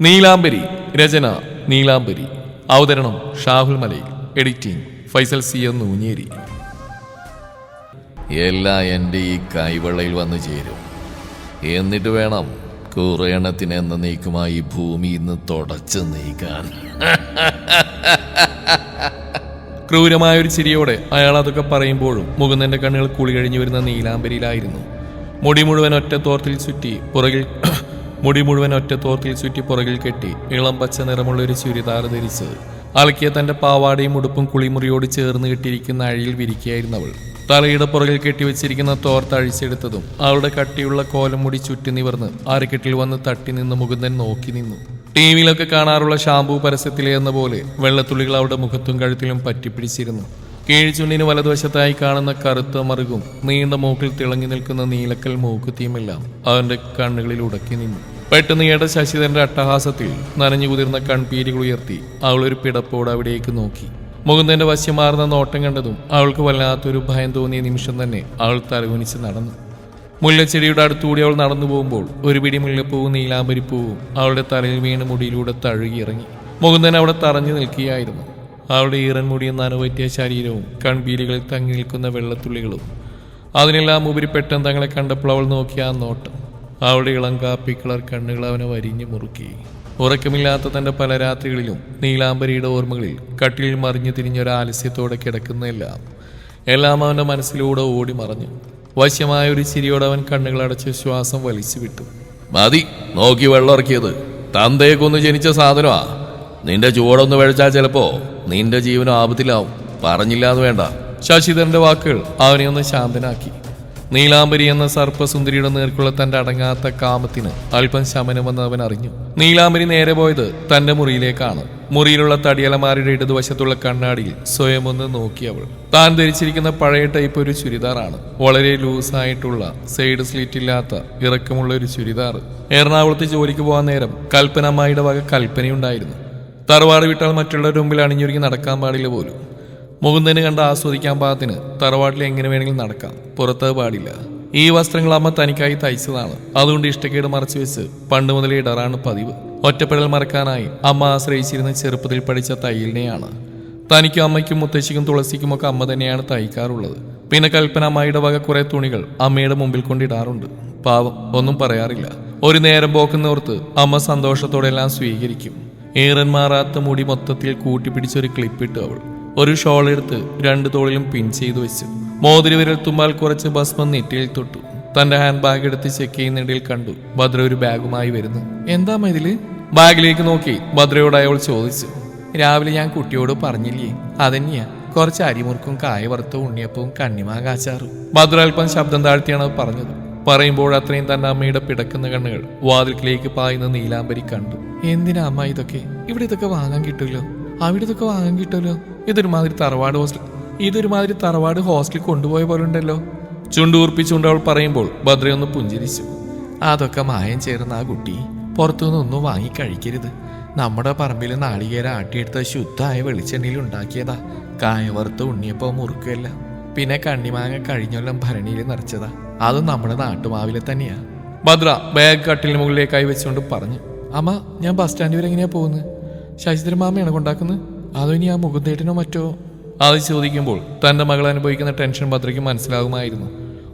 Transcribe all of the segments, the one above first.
നീലാംബരി രചന നീലാംബരി. അവതരണം Shahul Malayil. Editing Faisal C M Noonjeri. എല്ലാം എന്റെ ഈ കൈവെള്ളയിൽ വന്നു ചേരും. എന്നിട്ട് വേണം കുറെ എണ്ണത്തിന് എന്ന നീക്കുമായി ഭൂമി ഇന്ന് തുടച്ച് നീക്കാൻ. ക്രൂരമായ ഒരു ചിരിയോടെ അയാൾ അതൊക്കെ പറയുമ്പോഴും മുകുന്ദന്റെ കണ്ണുകൾ കുളി കഴിഞ്ഞു വരുന്ന നീലാംബരിയിലായിരുന്നു. മുടി മുഴുവൻ ഒറ്റ തോർത്തിൽ ചുറ്റി പുറകിൽ മുടി മുഴുവൻ ഒറ്റ തോർത്തിൽ ചുറ്റി പുറകിൽ കെട്ടി ഇളം പച്ച നിറമുള്ള ഒരു ചുരിദാർ ധരിച്ച് അലക്കിയ തന്റെ പാവാടയും ഉടുപ്പും കുളിമുറിയോട് ചേർന്ന് കെട്ടിയിരിക്കുന്ന അഴിയിൽ വിരിക്കുകയായിരുന്നു അവൾ. തലയുടെ പുറകിൽ കെട്ടിവെച്ചിരിക്കുന്ന തോർത്ത് അഴിച്ചെടുത്തതും അവളുടെ കട്ടിയുള്ള കോലം മുടി ചുറ്റി നിവർന്ന് ആരക്കെട്ടിൽ വന്ന് തട്ടി നിന്ന് മുകുന്ദൻ നോക്കി നിന്നു. ടി വിയിലൊക്കെ കാണാറുള്ള ഷാംപൂ പരസ്യത്തിലെ എന്ന പോലെ വെള്ളത്തുള്ളികൾ അവളുടെ മുഖത്തും കഴുത്തിലും പറ്റിപ്പിടിച്ചിരുന്നു. കീഴ്ചുണ്ടിന് വലതുവശത്തായി കാണുന്ന കറുത്ത മറുകും നീണ്ട മൂക്കിൽ തിളങ്ങി നിൽക്കുന്ന നീലക്കൽ മൂക്കുത്തിയുമെല്ലാം അവന്റെ കണ്ണുകളിൽ ഉടക്കി നിന്നു. പെട്ടെന്ന് ഏട ശശിധരന്റെ അട്ടഹാസത്തിൽ നനഞ്ഞു കുതിർന്ന കൺപീരികൾ ഉയർത്തി അവൾ ഒരു പിടപ്പോട് അവിടേക്ക് നോക്കി. മുകുന്ദന്റെ വശ്യമാർന്ന നോട്ടം കണ്ടതും അവൾക്ക് വല്ലാത്തൊരു ഭയം തോന്നിയ നിമിഷം തന്നെ അവൾ തലകുനിച്ച് നടന്നു. മുല്ലച്ചെടിയുടെ അടുത്തുകൂടി അവൾ നടന്നു പോകുമ്പോൾ ഒരു പിടി മുല്ലപ്പൂവും നീലാമ്പരിപ്പൂവും അവളുടെ തലയിൽ വീണ് മുടിയിലൂടെ തഴുകിയിറങ്ങി മുകുന്ദൻ അവിടെ തറഞ്ഞു നിൽക്കുകയായിരുന്നു. അവളുടെ ഈറൻ മുടിയും നനവറ്റിയ ശരീരവും കൺപീലികളിൽ തങ്ങി നിൽക്കുന്ന വെള്ളത്തുള്ളികളും. അതിനെല്ലാം ഉപരി പെട്ടെന്ന് തങ്ങളെ കണ്ടപ്പോൾ അവൾ നോക്കിയ ആ നോട്ടം. അവളുടെ ഇളം കാപ്പി കളർ കണ്ണുകൾ അവനെ വരിഞ്ഞു മുറുക്കി. ഉറക്കമില്ലാത്ത തന്റെ പല രാത്രികളിലും നീലാംബരിയുടെ ഓർമ്മകളിൽ കട്ടിലിൽ മറിഞ്ഞു തിരിഞ്ഞൊരു ആലസ്യത്തോടെ കിടക്കുന്നതെല്ലാം എല്ലാം അവന്റെ മനസ്സിലൂടെ ഓടി മറഞ്ഞു. വശ്യമായ ഒരു ചിരിയോടെ അവൻ കണ്ണുകളടച്ച് ശ്വാസം വലിച്ചു വിട്ടു. മതി നോക്കി വെള്ളം ഇറക്കിയത് തന്തയെ കൊന്ന് ജനിച്ച സാധനമാ. നിന്റെ ചുവടൊന്ന് വെഴിച്ചാൽ ചിലപ്പോ നിന്റെ ജീവനും ആപത്തിലാവും. പറഞ്ഞില്ല എന്ന് വേണ്ട. ശശിധരന്റെ വാക്കുകൾ അവനെ ഒന്ന് ശാന്തനാക്കി. നീലാംബരി എന്ന സർപ്പസുന്ദരിയുടെ നേർക്കുള്ള തന്റെ അടങ്ങാത്ത കാമത്തിന് അല്പം ശമനം വന്ന് അവൻ അറിഞ്ഞു. നീലാംബരി നേരെ പോയത് തന്റെ മുറിയിലേക്കാണ്. മുറിയിലുള്ള തടിയലമാരുടെ ഇടതുവശത്തുള്ള കണ്ണാടിയിൽ സ്വയം ഒന്ന് നോക്കി അവൾ. താൻ ധരിച്ചിരിക്കുന്ന പഴയ ടൈപ്പ് ഒരു ചുരിദാറാണ്. വളരെ ലൂസായിട്ടുള്ള സൈഡ് സ്ലിറ്റ് ഇല്ലാത്ത ഇറക്കമുള്ള ഒരു ചുരിദാർ എറണാകുളത്ത് ജോലിക്ക് പോകാൻ നേരം കൽപ്പനമ്മായിയുടെ വക കൽപ്പനയുണ്ടായിരുന്നു. തറവാട് വിട്ടാൽ മറ്റുള്ളവരുടെ മുമ്പിൽ അണിഞ്ഞൊരുങ്ങി നടക്കാൻ പാടില്ല പോലും. മുകുന്ദനെ കണ്ട് ആസ്വദിക്കാൻ പാകത്തിന് തറവാട്ടിൽ എങ്ങനെ വേണമെങ്കിലും നടക്കാം. പുറത്ത് പാടില്ല. ഈ വസ്ത്രങ്ങൾ അമ്മ തനിക്കായി തയ്ച്ചതാണ്. അതുകൊണ്ട് ഇഷ്ടക്കേട് മറച്ചു വെച്ച് പണ്ട് മുതലേ ഇടറാണ് പതിവ്. ഒറ്റപ്പെടൽ മറക്കാനായി അമ്മ ആശ്രയിച്ചിരുന്ന ചെറുപ്പത്തിൽ പഠിച്ച തയ്യലിനെയാണ്. തനിക്കും അമ്മയ്ക്കും മുത്തശ്ശിക്കും തുളസിക്കും ഒക്കെ അമ്മ തന്നെയാണ് തയ്ക്കാറുള്ളത്. പിന്നെ കൽപ്പന അമ്മയുടെ വക കുറെ തുണികൾ അമ്മയുടെ മുമ്പിൽ കൊണ്ടിടാറുണ്ട് പാവം ഒന്നും പറയാറില്ല. ഒരു നേരം പോക്കുന്നോർത്ത് അമ്മ സന്തോഷത്തോടെ എല്ലാം സ്വീകരിക്കും. ഏറൻ മാറാത്ത മുടി മൊത്തത്തിൽ കൂട്ടിപ്പിടിച്ചൊരു ക്ലിപ്പിട്ടു അവൾ. ഒരു ഷോൾ എടുത്ത് രണ്ടു തോളിലും പിൻ ചെയ്തു വെച്ചു. മോതിരി വിരൽ തുമ്പാൽ കുറച്ച് ഭസ്മം നെറ്റിയിൽ തൊട്ടു. തന്റെ ഹാൻഡ് ബാഗ് എടുത്ത് ചെക്ക് ചെയ്യുന്നിടയിൽ കണ്ടു ഭദ്ര ഒരു ബാഗുമായി വരുന്നു. എന്താ ഇതിൽ? ബാഗിലേക്ക് നോക്കി ഭദ്രയോട് അയാൾ ചോദിച്ചു. രാവിലെ ഞാൻ കുട്ടിയോട് പറഞ്ഞില്ലേ അതന്നെയാ? കുറച്ച് അരിമുറുക്കും കായ വറുത്തും ഉണ്ണിയപ്പവും കണ്ണിമാകാച്ചാറും ഭദ്ര അല്പം ശബ്ദം താഴ്ത്തിയാണ് പറഞ്ഞത്. പറയുമ്പോൾ അത്രയും തന്റെ അമ്മയുടെ പിടക്കുന്ന കണ്ണുകൾ വാതിൽക്കിലേക്ക് പായുന്ന നീലാംബരി കണ്ടു. എന്തിനാ അമ്മ ഇതൊക്കെ? ഇവിടെ ഇതൊക്കെ വാങ്ങാൻ കിട്ടുമല്ലോ അവിടെ ഇതൊക്കെ വാങ്ങാൻ കിട്ടുമല്ലോ ഇതൊരുമാതിരി തറവാട് ഹോസ്റ്റൽ ഇതൊരുമാതിരി തറവാട് ഹോസ്റ്റലിൽ കൊണ്ടുപോയ പോലെ ഉണ്ടല്ലോ. ചുണ്ടൂർപ്പിച്ചുകൊണ്ട് അവൾ പറയുമ്പോൾ ഭദ്രയൊന്ന് പുഞ്ചിരിച്ചു. അതൊക്കെ മായം ചേർന്ന ആ കുട്ടി പുറത്തുനിന്ന് ഒന്നും വാങ്ങി കഴിക്കരുത്. നമ്മുടെ പറമ്പിൽ നാളികേര ആട്ടിയെടുത്ത ശുദ്ധമായ വെളിച്ചെണ്ണയിൽ ഉണ്ടാക്കിയതാ. കായ ഉണ്ണിയപ്പോ ഉണ്ണിയപ്പം മുറുക്കല്ല പിന്നെ കണ്ണിമാങ്ങ കഴിഞ്ഞൊല്ലം ഭരണിയിൽ നിറച്ചതാ. അതും നമ്മുടെ നാട്ടുമാവിലെ തന്നെയാ. ഭദ്ര ബാഗ് കട്ടിലിന് മുകളിലേക്കായി വെച്ചുകൊണ്ട് പറഞ്ഞു. അമ്മ ഞാൻ ബസ് സ്റ്റാൻഡ് വരെ എങ്ങനെയാ പോകുന്നത് ശശിധര മാമയാണ് കൊണ്ടാക്കുന്നത് അതോ ഇനി ആ മുകുന്ദേട്ടനോ മറ്റോ? അത് ചോദിക്കുമ്പോൾ തന്റെ മകൾ അനുഭവിക്കുന്ന ടെൻഷൻ ഭദ്രയ്ക്ക് മനസ്സിലാകുമായിരുന്നു.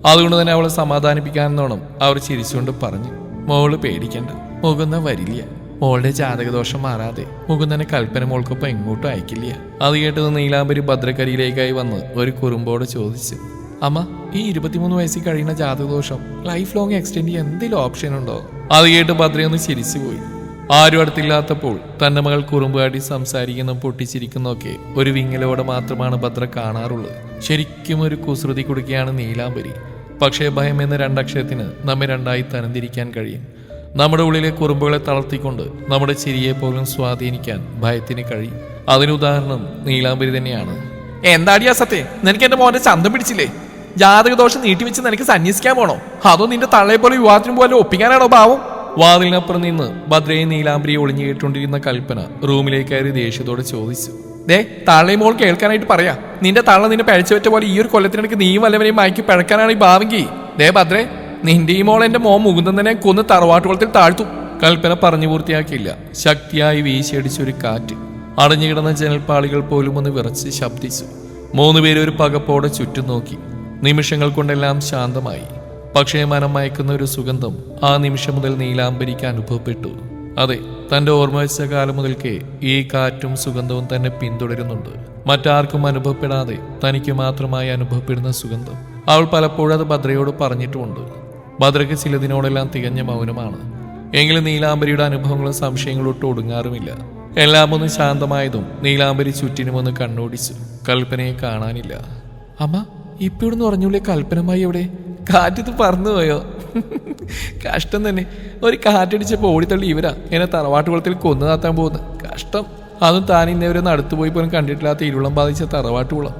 അതുകൊണ്ട് തന്നെ അവളെ സമാധാനിപ്പിക്കാനെന്നോണം അവർ ചിരിച്ചുകൊണ്ട് പറഞ്ഞു. മോൾ പേടിക്കണ്ട. മുകുന്ദൻ വരില്ല. മോളുടെ ജാതകദോഷം മാറാതെ മുകുന്ദനെ കൽപ്പന മോൾക്കൊപ്പം എങ്ങോട്ടും അയക്കില്ല. അത് കേട്ടത് നീലാംബരി ഭദ്രക്കരിയിലേക്കായി വന്ന് ഒരു കുറുമ്പോട് ചോദിച്ചു. അമ്മ ഈ ഇരുപത്തിമൂന്ന് വയസ്സിൽ കഴിയുന്ന ജാതകദോഷം ലൈഫ് ലോങ് എക്സ്റ്റെൻഡ് ചെയ്യാൻ എന്തെങ്കിലും ഓപ്ഷൻ ഉണ്ടോ? അത് കേട്ട് ചിരിച്ചു പോയി. ആരും അടുത്തില്ലാത്തപ്പോൾ തന്റെ മകൾ കുറുമ്പാടി സംസാരിക്കുന്ന പൊട്ടിച്ചിരിക്കുന്നൊക്കെ ഒരു വിങ്ങലോടെ മാത്രമാണ് ഭദ്ര കാണാറുള്ളത്. ശരിക്കും ഒരു കുസൃതി കുടുക്കിയാണ് നീലാംബരി. പക്ഷേ ഭയം എന്ന രണ്ടക്ഷരത്തിന് നമ്മെ രണ്ടായി തരംതിരിക്കാൻ കഴിയും. നമ്മുടെ ഉള്ളിലെ കുറുമ്പുകളെ തളർത്തിക്കൊണ്ട് നമ്മുടെ ചിരിയെ പോലും സ്വാധീനിക്കാൻ ഭയത്തിന് കഴിയും. അതിനുദാഹരണം നീലാംബരി തന്നെയാണ്. എന്താടിയാ സത്യം? നിനക്ക് എന്റെ മോനെ ചന്തം പിടിച്ചില്ലേ? ജാതകദോഷം നീട്ടിവെച്ച് നിനക്ക് സന്യസിക്കാൻ പോണോ? അതോ നിന്റെ തള്ളയെ പോലെ വിവാഹത്തിന് പോലെ ഒപ്പിക്കാനാണോ ഭാവം വാതിലിനപ്പുറം നിന്ന് ഭദ്രയെ നീലാംബരിയെ ഒളിഞ്ഞു കേട്ടുകൊണ്ടിരുന്ന കൽപ്പന റൂമിലേക്ക് കയറി ദേഷ്യത്തോടെ ചോദിച്ചു. ദേ തള്ളയും മോൾ കേൾക്കാനായിട്ട് പറയാ. നിന്റെ തള്ള നിന്നെ പഴച്ചുവെറ്റ പോലെ ഈ ഒരു കൊല്ലത്തിനിടയ്ക്ക് നീ വല്ലവരെയും മയക്കി പഴക്കാനാണ് ഈ ഭാവെങ്കിൽ ദേ ഭദ്രേ നിന്റെ ഈ മോൾ എന്റെ മോൻ മുകുന്ദനെ കൊന്ന് തറവാട്ടുകുളത്തിൽ താഴ്ത്തു. കൽപ്പന പറഞ്ഞു പൂർത്തിയാക്കിയില്ല. ശക്തിയായി വീശിയടിച്ചൊരു കാറ്റ് അടഞ്ഞുകിടന്ന ജനൽപ്പാളികൾ പോലും ഒന്ന് വിറച്ച് ശബ്ദിച്ചു. മൂന്നുപേരും ഒരു പകപ്പോടെ ചുറ്റും നോക്കി. നിമിഷങ്ങൾ കൊണ്ടെല്ലാം ശാന്തമായി. പക്ഷേ മനം മയക്കുന്ന ഒരു സുഗന്ധം ആ നിമിഷം മുതൽ നീലാംബരിക്ക് അനുഭവപ്പെട്ടു. അതെ തന്റെ ഓർമ്മ വെച്ച കാലം മുതൽക്കേ ഈ കാറ്റും സുഗന്ധവും തന്നെ പിന്തുടരുന്നുണ്ട്. മറ്റാർക്കും അനുഭവപ്പെടാതെ തനിക്ക് മാത്രമായി അനുഭവപ്പെടുന്ന സുഗന്ധം. അവൾ പലപ്പോഴും അത് ഭദ്രയോട് പറഞ്ഞിട്ടുമുണ്ട്. ഭദ്രയ്ക്ക് ചിലതിനോടെല്ലാം തികഞ്ഞ മൗനമാണ്. എങ്കിലും നീലാംബരിയുടെ അനുഭവങ്ങളും സംശയങ്ങളും ഒട്ടും ഒടുങ്ങാറുമില്ല. എല്ലാം ഒന്ന് ശാന്തമായതും നീലാംബരി ചുറ്റിനുമൊന്ന് കണ്ണോടിച്ചു കൽപ്പനയെ കാണാനില്ല. അമ്മ ഇപ്പൊ ഇവിടുന്ന് പറഞ്ഞൂലേ കൽപ്പനമായി എവിടെ? കാറ്റത്ത് പറന്നു പോയോ? കഷ്ടം തന്നെ. ഒരു കാറ്റടിച്ചപ്പോ ഓടിത്തള്ളി ഇവരാ. എന്നെ തറവാട്ട് കുളത്തിൽ കൊന്നു താത്താൻ പോകുന്നത്. കഷ്ടം. അതും താൻ ഇന്നേവരെ നടത്തു പോയി പോലും കണ്ടിട്ടില്ലാത്ത ഇരുളം ബാധിച്ച തറവാട്ട് കുളം.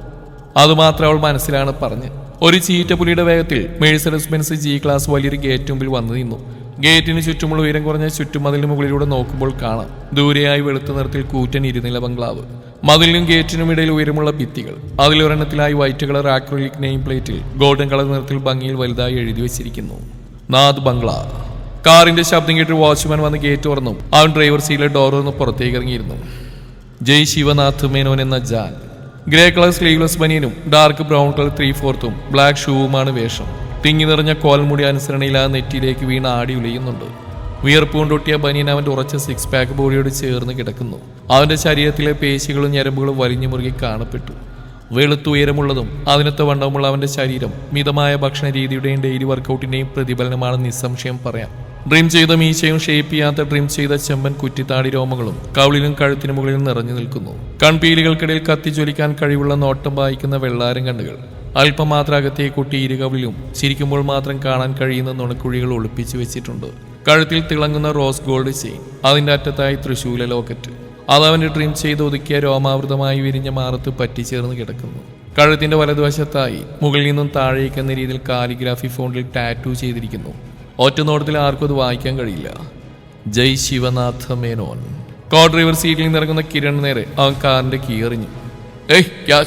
അതുമാത്രം അവൾ മനസ്സിലാണ് പറഞ്ഞ്. ഒരു ചീറ്റപ്പുലിയുടെ വേഗത്തിൽ മേഴ്സഡസ് ബെൻസ് ജി ക്ലാസ് വലിയൊരു ഗേറ്റ് മുമ്പിൽ വന്നു നിന്നു. ഗേറ്റിന് ചുറ്റുമുള്ള ഉയരം കുറഞ്ഞ ചുറ്റുമതിലിന് മുകളിലൂടെ നോക്കുമ്പോൾ കാണാം. ദൂരെയായി വെളുത്ത നിറത്തിൽ കൂറ്റൻ ഇരുനില ബംഗ്ലാവ്. മതിലിനും ഗേറ്റിനും ഇടയിൽ ഉയരമുള്ള ഭിത്തികൾ. അതിലൊരെണ്ണത്തിലായി വൈറ്റ് കളർ ആക്രോലിക് നെയിം പ്ലേറ്റിൽ ഗോൾഡൻ കളർ നിറത്തിൽ ഭംഗിയിൽ വലുതായി എഴുതി വെച്ചിരിക്കുന്നു. നാദ് ബംഗ്ലാ. കാറിന്റെ ശബ്ദം കേട്ട് വാച്ച്മാൻ വന്ന് ഗേറ്റ് തുറന്നു. അവൻ ഡ്രൈവർ സീറ്റിലെ ഡോർ ഒന്ന് പുറത്തേക്ക് ഇറങ്ങിയിരുന്നു. ജയ് ശിവനാഥ് മേനോൻ എന്ന ജാൻ. ഗ്രേ കളർ സ്ലീവ്ലെസ് ബനിയനും ഡാർക്ക് ബ്രൗൺ കളർ ത്രീ ഫോർത്തും ബ്ലാക്ക് ഷൂവുമാണ് വേഷം. തിങ്ങി നിറഞ്ഞ കോൽമുടി അനുസരണയിൽ ആ നെറ്റിയിലേക്ക് വീണ് ആടി ഉലയുന്നുണ്ട്. വിയർപ്പ് കൊണ്ടൊട്ടിയ ബനിയൻ അവന്റെ ഉറച്ച സിക്സ് പാക്ക് ബോഡിയോട് ചേർന്ന് കിടക്കുന്നു. അവന്റെ ശരീരത്തിലെ പേശികളും ഞരമ്പുകളും വലിഞ്ഞു മുറുകി കാണപ്പെട്ടു. വെളുത്തുയരമുള്ളതും അതിനത്തെ വണ്ണവുമുള്ള അവന്റെ ശരീരം മിതമായ ഭക്ഷണ രീതിയുടെയും ഡെയിലി വർക്കൗട്ടിന്റെയും പ്രതിഫലനമാണ് നിസ്സംശയം പറയാം. ഡ്രീം ചെയ്ത മീശയും ഷേപ്പ് ചെയ്യാത്ത ഡ്രീം ചെയ്ത ചെമ്പൻ കുറ്റിത്താടി രോമങ്ങളും കവിളിലും കഴുത്തിനു മുകളിലും നിറഞ്ഞു നിൽക്കുന്നു. കൺപീലികൾക്കിടയിൽ കത്തിജ്വലിക്കാൻ കഴിവുള്ള നോട്ടം വായിക്കുന്ന വെള്ളാരം കണ്ണുകൾ. അല്പം മാത്രം അകത്തെ കുട്ടി ഇരുകവിലും ചിരിക്കുമ്പോൾ മാത്രം കാണാൻ കഴിയുന്ന നുണക്കുഴികൾ ഒളിപ്പിച്ചു വെച്ചിട്ടുണ്ട്. കഴുത്തിൽ തിളങ്ങുന്ന റോസ് ഗോൾഡ് ചെയിൻ അതിന്റെ അറ്റത്തായി തൃശൂല ലോക്കറ്റ്. അത് അവന്റെ ഡ്രീം ചെയ്ത് ഒതുക്കിയ രോമാവൃതമായി വിരിഞ്ഞ മാറത്ത് പറ്റിച്ചേർന്ന് കിടക്കുന്നു. കഴുത്തിന്റെ വലതുവശത്തായി മുകളിൽ നിന്നും താഴേക്ക് എന്ന രീതിയിൽ കാലിഗ്രാഫി ഫോണ്ടിൽ ടാറ്റു ചെയ്തിരിക്കുന്നു. ഒറ്റ നോട്ടത്തിൽ ആർക്കും അത് വായിക്കാൻ കഴിയില്ല. ജയ് ശിവനാഥ മേനോൻ. കോ ഡ്രൈവർ സീറ്റിൽ നിന്ന് ഇറങ്ങുന്ന കിരൺ നേരെ അവൻ കാറിന്റെ കീ എറിഞ്ഞു hey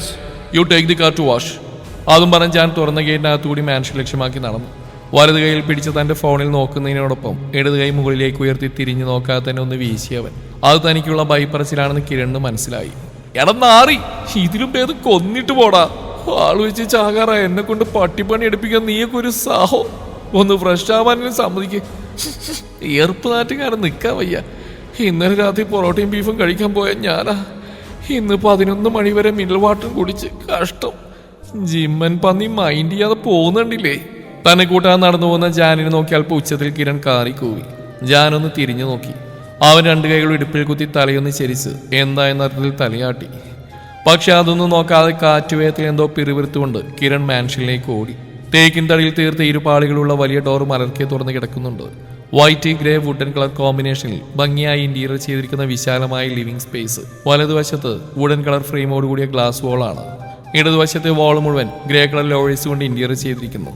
you take the car to wash അതും പറഞ്ഞ് ഞാൻ തുറന്ന ഗേറ്റിനകത്തുകൂടി മാൻഷൻ ലക്ഷ്യമാക്കി നടന്നു. വലത് കൈയിൽ പിടിച്ച് തന്റെ ഫോണിൽ നോക്കുന്നതിനോടൊപ്പം ഇടത് കൈ മുകളിലേക്ക് ഉയർത്തി തിരിഞ്ഞു നോക്കാതെ തന്നെ ഒന്ന് വീശിയവൻ അത് തനിക്കുള്ള ബൈപ്പറച്ചിലാണെന്ന് കിരണ് മനസ്സിലായി. എടന്നാറി നാറി ഇതിലും പേര് കൊന്നിട്ട് പോടാ. ആൾ വെച്ച് ചാകാറ എന്നെ കൊണ്ട് പട്ടിപ്പണി എടുപ്പിക്കാൻ നീയൊക്കെ ഒരു സാഹോ. ഒന്ന് ഫ്രഷ് ആവാനും സമ്മതിക്കേ. ഏർപ്പ് നാറ്റുകാരൻ നിൽക്കാൻ വയ്യ. ഇന്നലെ രാത്രി പൊറോട്ടയും ബീഫും കഴിക്കാൻ പോയ ഞാനാ. ഇന്ന് പതിനൊന്ന് മണി വരെ മിനൽ വാട്ടർ കുടിച്ച് കഷ്ടം. ജിമ്മൻ പന്നി മൈൻഡ് ചെയ്യാതെ പോകുന്നുണ്ടില്ലേ? തന്നെ കൂട്ടാൻ നടന്നു പോകുന്ന ജാനിനെ നോക്കി അല്പം ഉച്ചത്തിൽ കിരൺ കാറി കൂവി ജാനൊന്ന് തിരിഞ്ഞു നോക്കി. അവൻ രണ്ട് കൈകളും ഇടുപ്പിൽ കുത്തി തലയൊന്ന് ചരിച്ച് എന്താ എന്ന അർത്ഥത്തിൽ തലയാട്ടി. പക്ഷെ അതൊന്നും നോക്കാതെ കാറ്റുവേത്തിൽ എന്തോ പിറുവിറുത്തുകൊണ്ട് കിരൺ മാൻഷനിലേക്ക് ഓടി. തേക്കിൻ തടിയിൽ തീർത്ത ഇരുപാളികളുള്ള വലിയ ഡോർ മലർക്കെ തുറന്ന് കിടക്കുന്നുണ്ട്. വൈറ്റ് ഗ്രേ വുഡൻ കളർ കോമ്പിനേഷനിൽ ഭംഗിയായി ഇന്റീരിയർ ചെയ്തിരിക്കുന്ന വിശാലമായ ലിവിംഗ് സ്പേസ് വലതുവശത്ത് വുഡൻ കളർ ഫ്രെയിമോട് കൂടിയ ഗ്ലാസ് വാളാണ് ഇടതുവശത്തെ വാൾ മുഴുവൻ ഗ്രേ കളർ ലോഴേഴ്സ് കൊണ്ട് ഇന്റീരിയർ ചെയ്തിരിക്കുന്നു.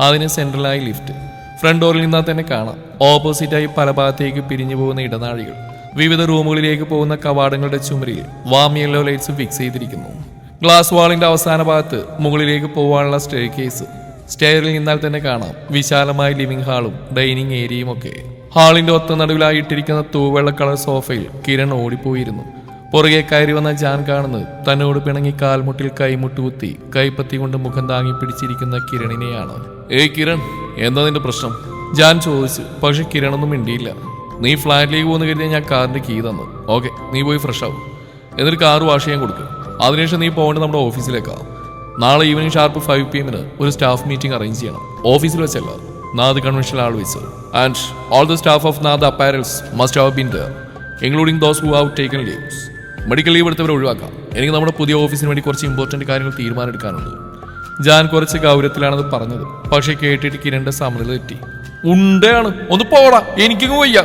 അതിന് സെൻട്രലായി ലിഫ്റ്റ് ഫ്രണ്ട് ഡോറിൽ നിന്നാൽ തന്നെ കാണാം. ഓപ്പോസിറ്റായി പല ഭാഗത്തേക്ക് പിരിഞ്ഞു പോകുന്ന ഇടനാഴികൾ. വിവിധ റൂമുകളിലേക്ക് പോകുന്ന കവാടങ്ങളുടെ ചുമരിൽ വാം യെല്ലോ ലൈറ്റ്സ് ഫിക്സ് ചെയ്തിരിക്കുന്നു. ഗ്ലാസ് വാളിന്റെ അവസാന ഭാഗത്ത് മുകളിലേക്ക് പോകാനുള്ള സ്റ്റെയർ കേസ് സ്റ്റെയറിൽ നിന്നാൽ തന്നെ കാണാം വിശാലമായ ലിവിംഗ് ഹാളും ഡൈനിങ് ഏരിയയും ഒക്കെ. ഹാളിന്റെ ഒത്ത നടുവിലായി ഇട്ടിരിക്കുന്ന തൂവെള്ള കളർ സോഫയിൽ കിരൺ ഓടിപ്പോയിരുന്നു. പുറകെ കയറി വന്ന ജാൻ കാണുന്നത് തന്നോട് പിണങ്ങി കാൽമുട്ടിൽ കൈമുട്ടുകുത്തി കൈപ്പത്തി കൊണ്ട് മുഖം താങ്ങി പിടിച്ചിരിക്കുന്ന കിരണിനെയാണ്. ഏയ് കിരൺ എന്താ നിന്റെ പ്രശ്നം? ജാൻ ചോദിച്ചു. പക്ഷെ കിരണൊന്നും മിണ്ടിയില്ല. നീ ഫ്ലാറ്റിലേക്ക് പോകുന്ന കരുതിയാൽ ഞാൻ കാറിന്റെ കീ തന്നു. ഓക്കെ നീ പോയി ഫ്രഷ് ആവും. എന്നിട്ട് കാർ വാഷ് ചെയ്യാൻ കൊടുക്കും. അതിനുശേഷം നീ പോകേണ്ടത് നമ്മുടെ ഓഫീസിലേക്കാ. നാളെ ഈവനിങ് ഷാർപ്പ് ഫൈവ് പി എമ്മിന് ഒരു സ്റ്റാഫ് മീറ്റിംഗ് അറേഞ്ച് ചെയ്യണം. ഓഫീസിൽ വെച്ചല്ല നാദ് കൺവെൻഷൻ ആൾ വെച്ച്. And all the staff of Nadh apparels must have been there including those who have taken leaves medical leave എടുത്തവരെ ഒഴിവാക്കാം. എനിക്ക് നമ്മുടെ പുതിയ ഓഫീസിന് വേണ്ടി കുറച്ച് ഇമ്പോർട്ടന്റ് കാര്യങ്ങൾ തീരുമാനമെടുക്കാനുണ്ട്. ജാൻ കുറച്ച് ഗൗരവത്തിലാണത് പറഞ്ഞത്. പക്ഷേ കേട്ടിട്ട് കിരണിന്റെ സമനില തെറ്റി. ഉണ്ടയാണ്. ഒന്ന് പോടാ. എനിക്കങ്ങ് വയ്യ.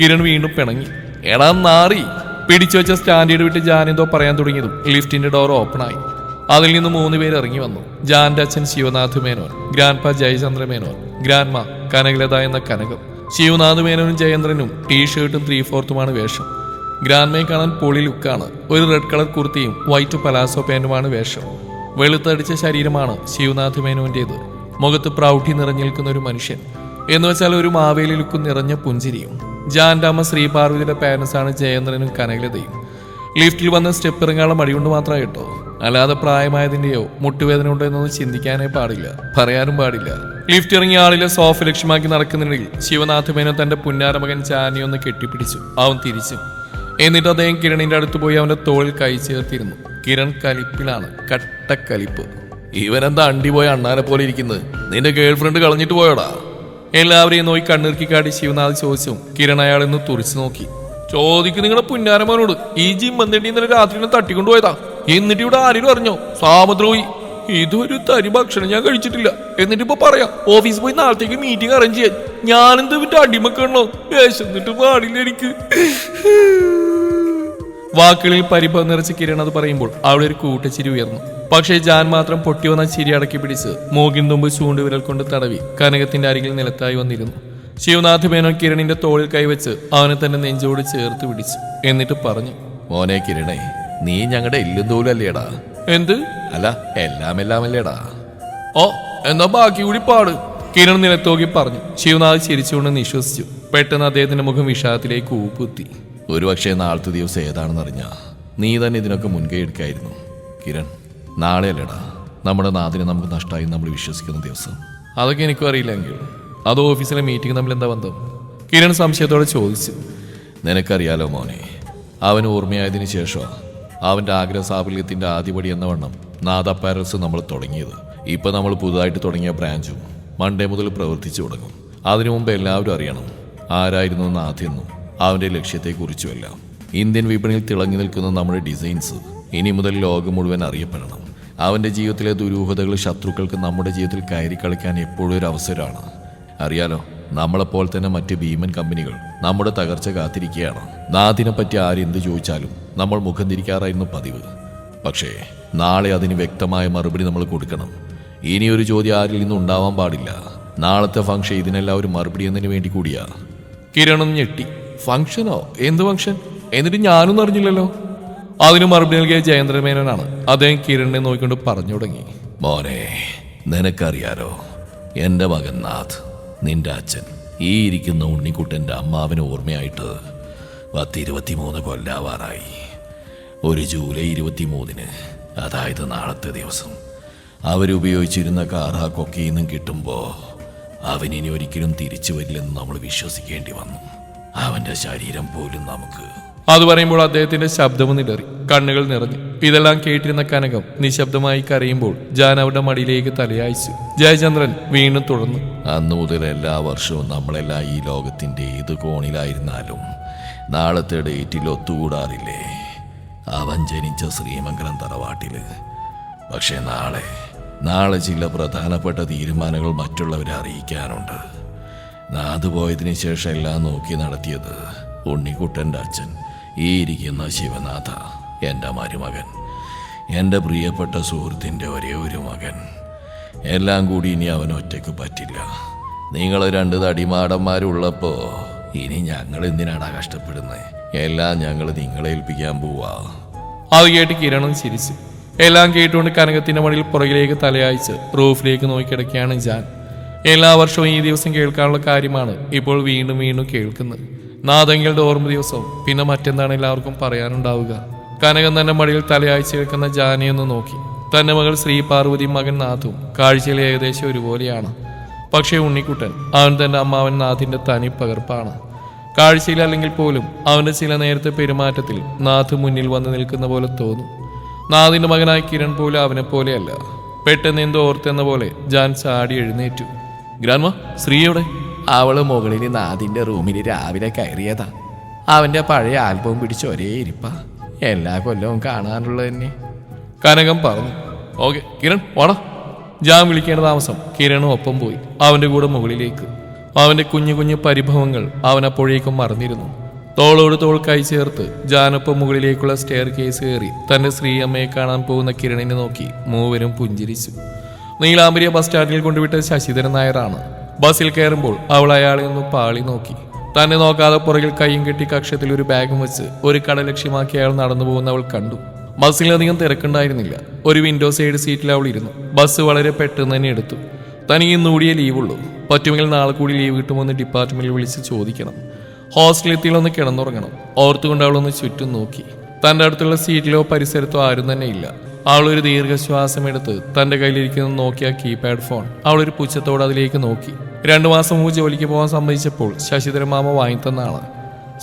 കിരൺ വീണ്ടും പിണങ്ങി. എടാ നാറി. പിടിച്ചു വെച്ച സ്റ്റാൻഡേർഡ് വിട്ട് ജാൻ എന്തോ പറയാൻ തുടങ്ങിയതും ലിഫ്റ്റിന്റെ ഡോർ ഓപ്പൺ ആയി അതിൽ നിന്ന് മൂന്ന് പേര് ഇറങ്ങി വന്നു. ജാന്റെ അച്ഛൻ ശിവനാഥ് മേനോൻ ഗ്രാൻഡ് പ ജയചന്ദ്ര മേനോൻ ഗ്രാൻഡ്മ കനകലത എന്ന കനകം. ശിവനാഥ് മേനോനും ജയേന്ദ്രനും ടീഷർട്ടും ത്രീ ഫോർത്തുമാണ് വേഷം. ഗ്രാൻഡ്മയെ കാണാൻ പൊളി ലുക്കാണ്. ഒരു റെഡ് കളർ കുർത്തിയും വൈറ്റ് പലാസോ പാന്റുമാണ് വേഷം. വെളുത്തടിച്ച ശരീരമാണ് ശിവനാഥ് മേനോന്റേത് മുഖത്ത് പ്രൗഢി നിറഞ്ഞു നിൽക്കുന്ന ഒരു മനുഷ്യൻ. എന്ന് വെച്ചാൽ ഒരു മാവേലി ലുക്കും നിറഞ്ഞ പുഞ്ചിരിയും. ജാൻഡാമ ശ്രീപാർവതിയുടെ ശ്രീ പാർവതിയുടെ പാരൻസ് ആണ് ജയേന്ദ്രനും കനകലതയും. ലിഫ്റ്റിൽ വന്ന സ്റ്റെപ്പ് ഇറങ്ങാനുള്ള മടികൊണ്ട് മാത്രമേ കേട്ടോ. അല്ലാതെ പ്രായമായതിന്റെയോ മുട്ടുവേദന ഉണ്ടോ എന്നൊന്നും ചിന്തിക്കാനേ പാടില്ല. പറയാനും പാടില്ല. ലിഫ്റ്റ് ഇറങ്ങിയ ആളിലെ സോഫ ലക്ഷ്യമാക്കി നടക്കുന്നതിനിടയിൽ ശിവനാഥ് മേനോ തന്റെ പുന്നാരമകൻ ചാനിയൊന്ന് കെട്ടിപ്പിടിച്ചു. അവൻ തിരിച്ചു. എന്നിട്ട് അദ്ദേഹം കിരണിന്റെ അടുത്ത് പോയി അവന്റെ തോളിൽ കൈ ചേർത്തിരുന്നു. കിരൺ കലിപ്പിലാണ് കട്ടക്കലിപ്പ്. ഇവനെന്താ അണ്ടി പോയ അണ്ണാനെ പോലെ ഇരിക്കുന്നത്? നിന്റെ ഗേൾ ഫ്രണ്ട് കളഞ്ഞിട്ട് പോയോടാ? എല്ലാവരെയും നോക്കി കണ്ണിറുക്കി കാട്ടി ശിവനാഥ് ചോദിച്ചു കിരൺ അയാളെന്ന് തുറിച്ചു നോക്കി. ചോദിക്കും നിങ്ങളുടെ പുന്നാരമാനോട് ഈ ജിമ്മന്തണ്ടി ഇന്നലെ രാത്രി തട്ടിക്കൊണ്ടുപോയതാ. എന്നിട്ട് ഇവിടെ ആരും അറിഞ്ഞോ? സാമദ്രോഹി. ഇതൊരു തരി ഭക്ഷണം ഞാൻ കഴിച്ചിട്ടില്ല. എന്നിട്ട് ഇപ്പൊ പറയാം ഓഫീസിൽ പോയി നാളത്തേക്ക് മീറ്റിംഗ് അറേഞ്ച് ചെയ്യാൻ. ഞാനെന്ത് വിട്ട് അടിമക്കണോ വിശന്നിട്ട് പാടില്ല എനിക്ക്. വാക്കുകളിൽ പരിഭവം നിറച്ച് കിരൺ അത് പറയുമ്പോൾ അവിടെ ഒരു കൂട്ടച്ചിരി ഉയർന്നു. പക്ഷേ ജാൻ മാത്രം പൊട്ടി വന്ന ചിരി അടക്കി പിടിച്ച് മൂകിൻ തുമ്പ് ചൂണ്ടുവിരൽ കൊണ്ട് തടവി കനകത്തിന്റെ അരികിൽ നിലത്തായി വന്നിരുന്നു. ശിവനാഥ് മേനോൻ കിരണിന്റെ തോളിൽ കൈവച്ച് അവനെ തന്റെ നെഞ്ചോട് ചേർത്ത് പിടിച്ചു. എന്നിട്ട് പറഞ്ഞു മോനെ കിരണേ നീ ഞങ്ങളുടെ എല്ലും തോലല്ലേടാ എന്ത്? അല്ല എല്ലാം എല്ലാം അല്ലേടാ ഓ എന്നാ ബാക്കി കൂടി പാട്. കിരൺ നിലത്തോക്കി പറഞ്ഞു. ശിവനാഥ് ചിരിച്ചുകൊണ്ട് നിശ്വസിച്ചു. പെട്ടെന്ന് അദ്ദേഹത്തിന്റെ മുഖം വിഷാദത്തിലേക്ക് ഊപ്പുത്തി. ഒരുപക്ഷെ നാളത്തെ ദിവസം ഏതാണെന്ന് അറിഞ്ഞാ നീ തന്നെ ഇതിനൊക്കെ മുൻകൈ എടുക്കായിരുന്നു. കിരൺ നാളെ അല്ലേടാ നമ്മുടെ നാദിനെ നമുക്ക് നഷ്ടമായി നമ്മൾ വിശ്വസിക്കുന്ന ദിവസം. അതൊക്കെ എനിക്കും അറിയില്ലെങ്കിൽ. അത് ഓഫീസിലെ മീറ്റിംഗ് തമ്മിൽ എന്താ ബന്ധം? കിരൺ സംശയത്തോടെ ചോദിച്ചു. നിനക്കറിയാലോ മോനെ അവൻ ഓർമ്മയായതിനു ശേഷം അവന്റെ ആഗ്രഹ സാഫല്യത്തിന്റെ ആദ്യപടി എന്ന വണ്ണം നാദ പാരൽസ് നമ്മൾ തുടങ്ങിയത്. ഇപ്പം നമ്മൾ പുതുതായിട്ട് തുടങ്ങിയ ബ്രാഞ്ചും മൺഡേ മുതൽ പ്രവർത്തിച്ചു തുടങ്ങും. അതിനു മുമ്പ് എല്ലാവരും അറിയണം ആരായിരുന്നു നാഥെന്നും അവന്റെ ലക്ഷ്യത്തെക്കുറിച്ചുമെല്ലാം. ഇന്ത്യൻ വിപണിയിൽ തിളങ്ങി നിൽക്കുന്ന നമ്മുടെ ഡിസൈൻസ് ഇനി മുതൽ ലോകം മുഴുവൻ അറിയപ്പെടണം. അവന്റെ ജീവിതത്തിലെ ദുരൂഹതകൾ ശത്രുക്കൾക്ക് നമ്മുടെ ജീവിതത്തിൽ കയറി കളിക്കാൻ എപ്പോഴും ഒരു അവസരമാണ്. അറിയാലോ നമ്മളെപ്പോലെ തന്നെ മറ്റ് ഭീമൻ കമ്പനികൾ നമ്മുടെ തകർച്ച കാത്തിരിക്കുകയാണ്. നാദിനെ പറ്റി ആരെന്ത് ചോദിച്ചാലും നമ്മൾ മുഖം തിരിക്കാറായിരുന്നു പതിവ്. പക്ഷേ നാളെ അതിന് വ്യക്തമായ മറുപടി നമ്മൾ കൊടുക്കണം. ഇനിയൊരു ചോദ്യം ആരിൽ നിന്നും ഉണ്ടാവാൻ പാടില്ല. നാളത്തെ ഫംഗ്ഷൻ ഇതിനെല്ലാം ഒരു മറുപടി എന്നതിന് വേണ്ടി കൂടിയാ. കിരണം ഞെട്ടി. ഫംഗ്ഷനോ എന്ത് ഫംഗ്ഷൻ എന്നിട്ട് ഞാനൊന്നും അറിഞ്ഞില്ലല്ലോ. അതിന് മറുപടി നൽകിയ ജയേന്ദ്രമേനോനാണ് അദ്ദേഹം കിരണിനെ നോക്കിക്കൊണ്ട് പറഞ്ഞു തുടങ്ങി. മോനെ നിനക്കറിയാലോ എന്റെ മകൻ നാഥ് നിന്റെ അച്ഛൻ ഈ ഇരിക്കുന്ന ഉണ്ണിക്കുട്ടന്റെ അമ്മാവിന് ഓർമ്മയായിട്ട് പത്ത് ഇരുപത്തിമൂന്ന് കൊല്ലാവാറായി. ഒരു ജൂലൈ ഇരുപത്തിമൂന്നിന് അതായത് നാളത്തെ ദിവസം അവരുപയോഗിച്ചിരുന്ന കാർ ആ കൊക്കയിൽ നിന്നും കിട്ടുമ്പോൾ അവനിനി ഒരിക്കലും തിരിച്ചു വരില്ലെന്ന് നമ്മൾ വിശ്വസിക്കേണ്ടി വന്നു. അവന്റെ ശരീരം പോലും നമുക്ക്. അത് പറയുമ്പോൾ അദ്ദേഹത്തിന്റെ ശബ്ദവും നിലറി കണ്ണുകൾ നിറഞ്ഞു. ഇതെല്ലാം കേട്ടിരുന്ന കനകം നിശബ്ദമായി കരയുമ്പോൾ ജാൻ അവരുടെ മടിയിലേക്ക് തലയായിച്ചു. ജയചന്ദ്രൻ വീണ്ടും തുടർന്നു. അന്നു മുതൽ എല്ലാ വർഷവും നമ്മളെല്ലാം ഈ ലോകത്തിന്റെ ഏത് കോണിലായിരുന്നാലും നാളത്തെ ഡേറ്റിൽ ഒത്തുകൂടാറില്ലേ? അവൻ ജനിച്ച ശ്രീമംഗലം തറവാട്ടിൽ പക്ഷെ നാളെ നാളെ ചില പ്രധാനപ്പെട്ട തീരുമാനങ്ങൾ മറ്റുള്ളവരെ അറിയിക്കാനുണ്ട്. നാത് പോയതിനു ശേഷം എല്ലാം നോക്കി നടത്തിയത് ഉണ്ണിക്കുട്ടന്റെ അച്ഛൻ. ഈ ഇരിക്കുന്ന ശിവനാഥ എന്റെ മരുമകൻ. എന്റെ പ്രിയപ്പെട്ട സുഹൃത്തിന്റെ ഒരേ ഒരു മകൻ. എല്ലാം കൂടി ഇനി അവൻ ഒറ്റയ്ക്ക് പറ്റില്ല. നിങ്ങൾ രണ്ട് തടിമാടന്മാരുള്ളപ്പോൾ ഇനി ഞങ്ങൾ എന്തിനാടാ കഷ്ടപ്പെടുന്നത് എല്ലാം ഞങ്ങൾ നിങ്ങളെ ഏൽപ്പിക്കാൻ പോവാ. അത് കേട്ട് കിരണം ചിരിച്ചു. എല്ലാം കേട്ടുകൊണ്ട് കനകത്തിന്റെ മടിയിൽ പുറകിലേക്ക് തലയായിച്ച് റൂഫിലേക്ക് നോക്കിക്കിടക്കുകയാണ് ജാൻ. എല്ലാ വർഷവും ഈ ദിവസം കേൾക്കാനുള്ള കാര്യമാണ് ഇപ്പോൾ വീണ്ടും വീണ്ടും കേൾക്കുന്നത്. നാദങ്ങളുടെ ഓർമ്മ ദിവസവും. പിന്നെ മറ്റെന്താണ് എല്ലാവർക്കും പറയാനുണ്ടാവുക? കനകം തന്നെ മടിയിൽ തലയാഴ്ച കേൾക്കുന്ന ജാനയൊന്ന് നോക്കി. തന്റെ മകൾ ശ്രീ പാർവതി മകൻ നാഥും കാഴ്ചയിൽ ഏകദേശം ഒരുപോലെയാണ്. പക്ഷേ ഉണ്ണിക്കുട്ടൻ അവൻ തന്റെ അമ്മാവൻ നാഥിന്റെ തനി പകർപ്പാണ്. കാഴ്ചയിൽ അല്ലെങ്കിൽ പോലും അവന്റെ ചില നേരത്തെ പെരുമാറ്റത്തിൽ നാഥ് മുന്നിൽ വന്ന് നിൽക്കുന്ന പോലെ തോന്നും. നാഥിന്റെ മകനായ കിരൺ പോലും അവനെ പോലെയല്ല പെട്ടെന്ന് എന്തോ ഓർത്തെന്ന പോലെ ജാൻ ചാടി എഴുന്നേറ്റു. ഗ്രാൻമ ശ്രീയോടെ അവൾ മുകളിൽ നാഥിന്റെ റൂമിൽ രാവിലെ കയറിയതാ. അവന്റെ പഴയ ആൽബവും പിടിച്ച് ഒരേ ഇരിപ്പ. എല്ലാ കൊല്ലവും കാണാനുള്ളത് തന്നെ. കനകം പറഞ്ഞു. ഓക്കെ കിരൺ വാടാ. ജാം വിളിക്കേണ്ട താമസം. കിരണും ഒപ്പം പോയി. അവന്റെ കൂടെ മുകളിലേക്ക്. അവന്റെ കുഞ്ഞു കുഞ്ഞു പരിഭവങ്ങൾ അവനപ്പോഴേക്കും അപ്പോഴേക്കും മറന്നിരുന്നു. തോളോട് തോൾ കൈ ചേർത്ത് ജാനൊപ്പം മുകളിലേക്കുള്ള സ്റ്റെയർ കേസ് കയറി തന്റെ ശ്രീയമ്മയെ കാണാൻ പോകുന്ന കിരണിനെ നോക്കി മൂവരും പുഞ്ചിരിച്ചു. നീലാംബരിയെ ബസ് സ്റ്റാൻഡിൽ കൊണ്ടുവിട്ട ശശിധരൻ നായരാണ്. ബസ്സിൽ കയറുമ്പോൾ അവൾ അയാളെ ഒന്ന് പാളി നോക്കി. തന്നെ നോക്കാതെ പുറകിൽ കൈയും കെട്ടി കക്ഷത്തിൽ ഒരു ബാഗും വെച്ച് ഒരു കട ലക്ഷ്യമാക്കി അയാൾ നടന്നു പോകുന്ന അവൾ കണ്ടു. ബസ്സിലധികം തിരക്കുണ്ടായിരുന്നില്ല. ഒരു വിൻഡോ സൈഡ് സീറ്റിൽ അവൾ ഇരുന്നു. ബസ് വളരെ പെട്ടെന്ന് തന്നെ എടുത്തു. തനിക്ക് ഇന്ന് കൂടിയേ ലീവുള്ളൂ പറ്റുമെങ്കിൽ നാളെ കൂടി ലീവ് കിട്ടുമെന്ന് ഡിപ്പാർട്ട്മെന്റിൽ വിളിച്ച് ചോദിക്കണം. ഹോസ്റ്റലെത്തിയിലൊന്ന് കിടന്നുറങ്ങണം. ഓർത്തുകൊണ്ട് അവളൊന്ന് ചുറ്റും നോക്കി. തന്റെ അടുത്തുള്ള സീറ്റിലോ പരിസരത്തോ ആരും തന്നെ ഇല്ല. അവൾ ഒരു ദീർഘശ്വാസം എടുത്ത് തന്റെ കയ്യിലിരിക്കുന്ന നോക്കിയ കീപാഡ് ഫോൺ അവൾ ഒരു പുച്ഛത്തോടെ അതിലേക്ക് നോക്കി. രണ്ടു മാസം മുമ്പ് ജോലിക്ക് പോകാൻ സമ്മതിച്ചപ്പോൾ ശശിധരൻ മാമ വാങ്ങി തന്നാണ്.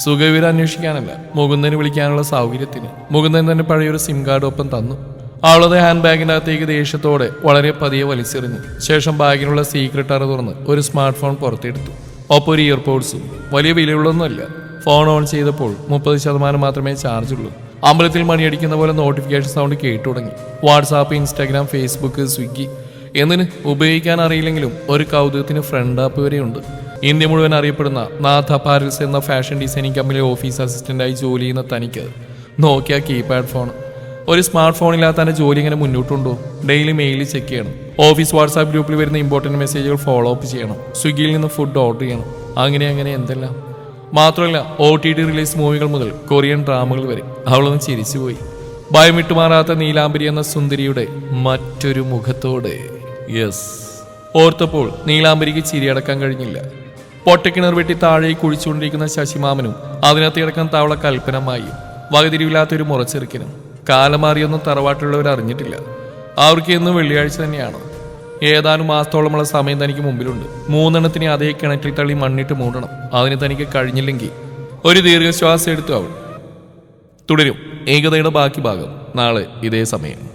സുഖവിവരം അന്വേഷിക്കാനല്ല മുകുന്ദന് വിളിക്കാനുള്ള സൗകര്യത്തിന്. മുകുന്ദൻ തന്നെ പഴയൊരു സിം കാർഡ് ഒപ്പം തന്നു. അവളത് ഹാൻഡ് ബാഗിന്റെ അകത്തേക്ക് ദേഷ്യത്തോടെ വളരെ പതിയെ വലിച്ചെറിഞ്ഞു. ശേഷം ബാഗിനുള്ള സീക്രട്ട് അറ തുറന്ന് ഒരു സ്മാർട്ട് ഫോൺ പുറത്തെടുത്തു. ഒപ്പം ഒരു ഇയർപോഡ്സും വലിയ വിലയുള്ളൊന്നുമല്ല ഫോൺ ഓൺ ചെയ്തപ്പോൾ മുപ്പത് ശതമാനം മാത്രമേ ചാർജ് ഉള്ളൂ. അമ്പലത്തിൽ മണിയടിക്കുന്ന പോലെ നോട്ടിഫിക്കേഷൻ സൗണ്ട് കേട്ടു തുടങ്ങി. വാട്സാപ്പ് ഇൻസ്റ്റാഗ്രാം ഫേസ്ബുക്ക് സ്വിഗ്ഗി എന്നിന് ഉപയോഗിക്കാൻ അറിയില്ലെങ്കിലും ഒരു കൗതുകത്തിന് ഫ്രണ്ട് ആപ്പ് വരെയുണ്ട്. ഇന്ത്യ മുഴുവൻ അറിയപ്പെടുന്ന നാഥ പാരൽസ് എന്ന ഫാഷൻ ഡിസൈനിങ് കമ്പനിയിലെ ഓഫീസ് അസിസ്റ്റന്റായി ജോലി ചെയ്യുന്ന തനിക്ക് നോക്കിയ കീപാഡ് ഫോൺ ഒരു സ്മാർട്ട് ഫോണില്ലാത്ത തന്നെ ജോലി ഇങ്ങനെ മുന്നോട്ടുണ്ടോ? ഡെയിലി മെയിൽ ചെക്ക് ചെയ്യണം. ഓഫീസ് വാട്സാപ്പ് ഗ്രൂപ്പിൽ വരുന്ന ഇമ്പോർട്ടന്റ് മെസ്സേജുകൾ ഫോളോ അപ്പ് ചെയ്യണം. സ്വിഗ്ഗിയിൽ നിന്ന് ഫുഡ് ഓർഡർ ചെയ്യണം. അങ്ങനെ അങ്ങനെ എന്തെല്ലാം? മാത്രമല്ല ഒ ടി ടി റിലീസ് മൂവികൾ മുതൽ കൊറിയൻ ഡ്രാമകൾ വരെ അവളൊന്ന് ചിരിച്ചുപോയി ഭയം വിട്ടുമാറാത്ത നീലാംബരി എന്ന സുന്ദരിയുടെ മറ്റൊരു മുഖത്തോടെ. യെസ് ഓർത്തപ്പോൾ നീലാംബരിക്ക് ചിരിയടക്കാൻ കഴിഞ്ഞില്ല. പൊട്ടക്കിണർ വെട്ടി താഴേക്ക് കുഴിച്ചുകൊണ്ടിരിക്കുന്ന ശശിമാമനും അതിനകത്ത് കിടക്കാൻ തവള കൽപ്പനമായും വകതിരിവില്ലാത്തൊരു മുറച്ചെറുക്കനും കാലമാറിയൊന്നും തറവാട്ടുള്ളവർ അറിഞ്ഞിട്ടില്ല അവർക്ക് ഇന്ന് വെള്ളിയാഴ്ച തന്നെയാണ്? ഏതാനും മാസത്തോളമുള്ള സമയം തനിക്ക് മുമ്പിലുണ്ട്. മൂന്നെണ്ണത്തിനെ അതേ കിണറ്റിൽ തള്ളി മണ്ണിട്ട് മൂടണം. അതിന് തനിക്ക് കഴിഞ്ഞില്ലെങ്കിൽ ഒരു ദീർഘശ്വാസം എടുത്തു അവൾ. തുടരും. ഏകതയുടെ ബാക്കി ഭാഗം. നാളെ ഇതേ സമയം.